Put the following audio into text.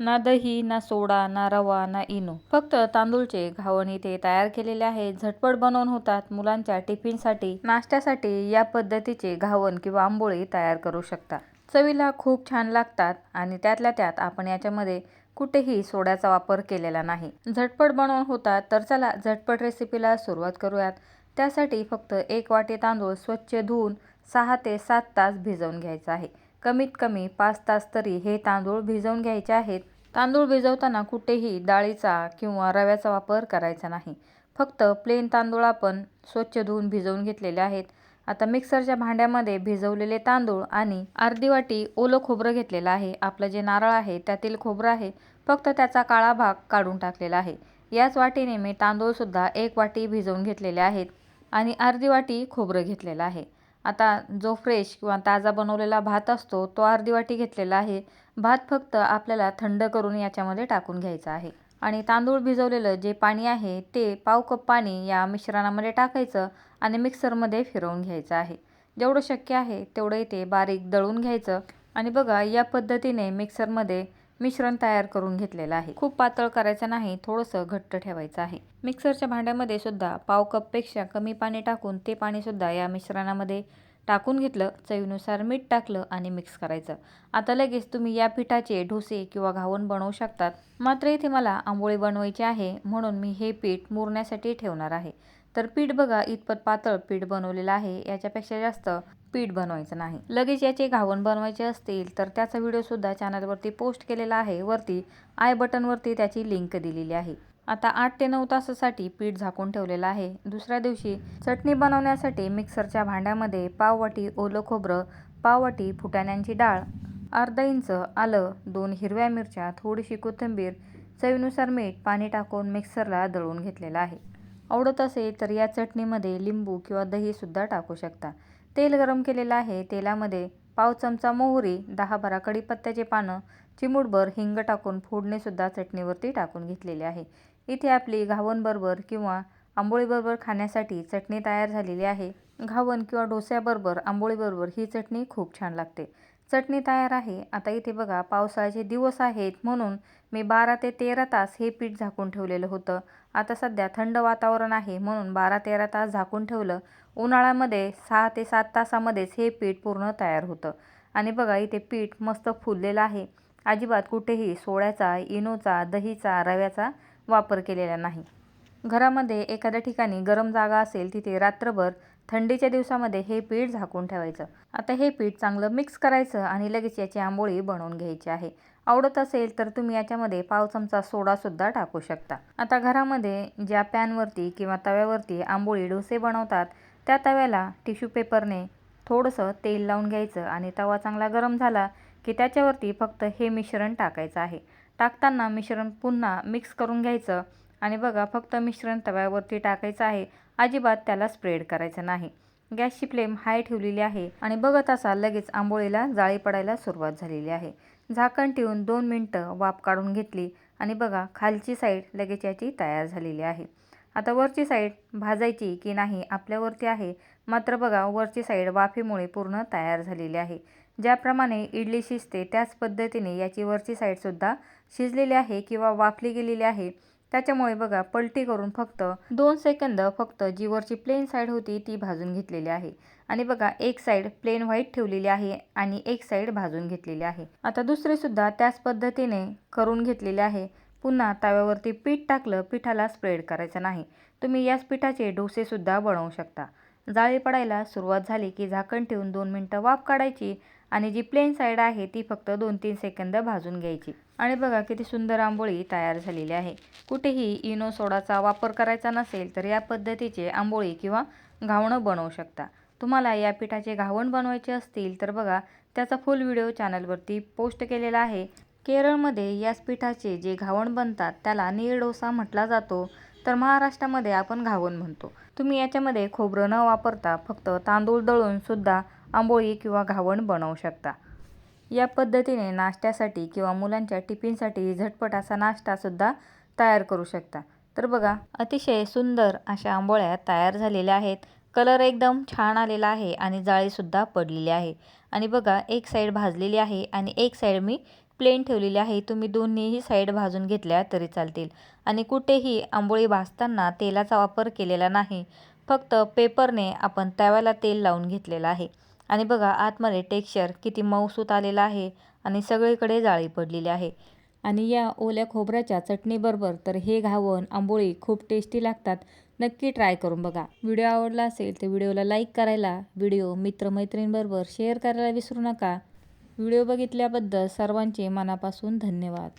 ना दही ना सोडा ना रवा ना इनो. फक्त तांदूळचे घावण इथे तयार केलेले आहे. झटपट बनवून होतात मुलांच्या टिफिनसाठी नाश्त्यासाठी या पद्धतीचे घावण किंवा आंबोळी तयार करू शकता. चवीला खूप छान लागतात आणि त्यातल्या त्यात आपण याच्यामध्ये कुठेही सोड्याचा वापर केलेला नाही. झटपट बनवून होतात तर चला झटपट रेसिपीला सुरुवात करूयात. त्यासाठी फक्त एक वाटी तांदूळ स्वच्छ धुवून सहा ते सात तास भिजवून घ्यायचा आहे. कमीत कमी पाच तास तरी हे तांदूळ भिजवून घ्यायचे आहेत. तांदूळ भिजवताना कुठेही डाळीचा किंवा रव्याचा वापर करायचा नाही. फक्त प्लेन तांदूळ आपण स्वच्छ धुवून भिजवून घेतलेले आहेत. आता मिक्सरच्या भांड्यामध्ये भिजवलेले तांदूळ आणि अर्धी वाटी ओलं खोबरं घेतलेलं आहे. आपलं जे नारळ आहे त्यातील खोबरं आहे. फक्त त्याचा काळा भाग काढून टाकलेला आहे. याच वाटीने मी तांदूळसुद्धा एक वाटी भिजवून घेतलेले आहेत आणि अर्धी वाटी खोबरं घेतलेलं आहे. आता जो फ्रेश किंवा ताजा बनवलेला भात असतो तो अर्धी वाटी घेतलेला आहे. भात फक्त आपल्याला थंड करून याच्यामध्ये टाकून घ्यायचा आहे. आणि तांदूळ भिजवलेलं जे पाणी आहे ते पाव कप पाणी या मिश्रणामध्ये टाकायचं आणि मिक्सरमध्ये फिरवून घ्यायचं आहे. जेवढं शक्य आहे तेवढं इथे बारीक दळून घ्यायचं. आणि बघा या पद्धतीने मिक्सरमध्ये मिश्रण तयार करून घेतलेलं आहे. खूप पातळ करायचं नाही थोडंसं घट्ट ठेवायचं आहे. मिक्सरच्या भांड्यामध्ये सुद्धा पाव कपपेक्षा कमी पाणी टाकून ते पाणीसुद्धा या मिश्रणामध्ये टाकून घेतलं चवीनुसार मीठ टाकलं आणि मिक्स करायचं. आता लगेच तुम्ही या पिठाचे ढोसे किंवा घावण बनवू शकतात. मात्र इथे मला आंबोळी बनवायची आहे म्हणून मी हे पीठ मुरण्यासाठी ठेवणार आहे. तर पीठ बघा इतपत पातळ पीठ बनवलेलं आहे. याच्यापेक्षा जास्त पीठ बनवायचं नाही. लगेच याचे घावण बनवायचे असतील तर त्याचा व्हिडिओसुद्धा चॅनलवरती पोस्ट केलेला आहे. वरती आय बटनवरती त्याची लिंक दिलेली आहे. आता आठ ते नऊ तासासाठी पीठ झाकून ठेवलेलं आहे. दुसऱ्या दिवशी चटणी बनवण्यासाठी मिक्सरच्या भांड्यामध्ये पाववाटी ओलं खोबरं पाववाटी फुटाण्यांची डाळ अर्धा इंच आलं दोन हिरव्या मिरच्या थोडीशी कोथिंबीर चवीनुसार मीठ पाणी टाकून मिक्सरला दळून घेतलेलं आहे. आवडत असेल तर या चटणीमध्ये लिंबू किंवा दहीसुद्धा टाकू शकता. तेल गरम केलेलं आहे. तेलामध्ये पाव चमचा मोहरी दहा बारा कडीपत्त्याचे पानं चिमूटभर हिंग टाकून फोडणीसुद्धा चटणीवरती टाकून घेतलेली आहे. इथे आपली घावणबरोबर किंवा आंबोळीबरोबर खाण्यासाठी चटणी तयार झालेली आहे. घावण किंवा डोस्याबरोबर आंबोळीबरोबर ही चटणी खूप छान लागते. चटणी तयार आहे. आता इथे बघा पावसाळ्याचे दिवस आहेत म्हणून मी बारा ते तेरा तास हे पीठ झाकून ठेवलेलं होतं. आता सध्या थंड वातावरण आहे म्हणून बारा तेरा तास झाकून ठेवलं. उन्हाळ्यामध्ये सहा ते सात तासामध्येच हे पीठ पूर्ण तयार होतं. आणि बघा इथे पीठ मस्त फुललेलं आहे. अजिबात कुठेही सोड्याचा इनोचा दहीचा रव्याचा वापर केलेला नाही. घरामध्ये एखाद्या ठिकाणी गरम जागा असेल तिथे रात्रभर थंडीच्या दिवसामध्ये हे पीठ झाकून ठेवायचं. आता हे पीठ चांगलं मिक्स करायचं आणि लगेच याची आंबोळी बनवून घ्यायची आहे. आवडत असेल तर तुम्ही याच्यामध्ये पाव चमचा सोडासुद्धा टाकू शकता. आता घरामध्ये ज्या पॅनवरती किंवा तव्यावरती आंबोळी डोसे बनवतात त्या तव्याला टिश्यू पेपरने थोडंसं तेल लावून घ्यायचं आणि तवा चांगला गरम झाला की त्याच्यावरती फक्त हे मिश्रण टाकायचं आहे. टाकताना मिश्रण पुन्हा मिक्स करून घ्यायचं आणि बघा फक्त मिश्रण तव्यावरती टाकायचं आहे. अजिबात त्याला स्प्रेड करायचं नाही. गॅसची फ्लेम हाय ठेवलेली आहे आणि बघत असाल लगेच आंबोळीला जाळी पडायला सुरुवात झालेली आहे. झाकण ठेवून दोन मिनटं वाफ काढून घेतली आणि बघा खालची साईड लगेच याची तयार झालेली आहे. आता वरची साईड भाजायची की नाही आपल्यावरती आहे. मात्र बघा वरची साईड वाफेमुळे पूर्ण तयार झालेली आहे. ज्याप्रमाणे इडली शिजते त्याच पद्धतीने याची वरची साईडसुद्धा शिजलेली आहे किंवा वाफली गेलेली आहे. त्याच्यामुळे बघा पलटी करून फक्त दोन सेकंद फक्त जी वरची प्लेन साईड होती ती भाजून घेतलेली आहे. आणि बघा एक साईड प्लेन व्हाईट ठेवलेली आहे आणि एक साईड भाजून घेतलेली आहे. आता दुसरीसुद्धा त्याच पद्धतीने करून घेतलेली आहे. पुन्हा तव्यावरती पीठ टाकलं पिठाला स्प्रेड करायचं नाही. तुम्ही याच पिठाचे डोसेसुद्धा बनवू शकता. जाळी पडायला सुरुवात झाली की झाकण ठेवून दोन मिनटं वाफ काढायची. आणि जी प्लेन साईड आहे ती फक्त दोन तीन सेकंद भाजून घ्यायची. आणि बघा किती सुंदर आंबोळी तयार झालेली आहे. कुठेही इनो सोडाचा वापर करायचा नसेल तर या पद्धतीचे आंबोळी किंवा घावणं बनवू शकता. तुम्हाला या पिठाचे घावण बनवायचे असतील तर बघा त्याचा फुल व्हिडिओ चॅनलवरती पोस्ट केलेला आहे. केरळमध्ये याच पिठाचे जे घावण बनतात त्याला नीर डोसा म्हटला जातो. तर महाराष्ट्रामध्ये आपण घावण म्हणतो. तुम्ही याच्यामध्ये खोबरं न वापरता फक्त तांदूळ दळून सुद्धा आंबोळी किंवा घावण बनवू शकता. या पद्धतीने नाश्त्यासाठी किंवा मुलांच्या टिफिनसाठी झटपट असा नाश्तासुद्धा तयार करू शकता. तर बघा अतिशय सुंदर अशा आंबोळ्या तयार झालेल्या आहेत. कलर एकदम छान आलेला आहे आणि जाळीसुद्धा पडलेली आहे. आणि बघा एक साईड भाजलेली आहे आणि एक साईड मी प्लेन ठेवलेली आहे. तुम्ही दोन्हीही साईड भाजून घेतल्या तरी चालतील. आणि कुठेही आंबोळी भाजताना तेलाचा वापर केलेला नाही. फक्त पेपरने आपण तव्याला तेल लावून घेतलेलं आहे. आणि बघा आतमध्ये टेक्स्चर किती मऊसूत आलेलं आहे आणि सगळीकडे जाळी पडलेली आहे. आणि या ओल्या खोबऱ्याच्या चटणीबरोबर तर हे घावण आंबोळी खूप टेस्टी लागतात. नक्की ट्राय करून बघा. व्हिडिओ आवडला असेल तर व्हिडिओला लाईक करायला व्हिडिओ मित्रमैत्रिणींबरोबर शेअर करायला विसरू नका. व्हिडिओ बघितल्याबद्दल सर्वांचे मनापासून धन्यवाद.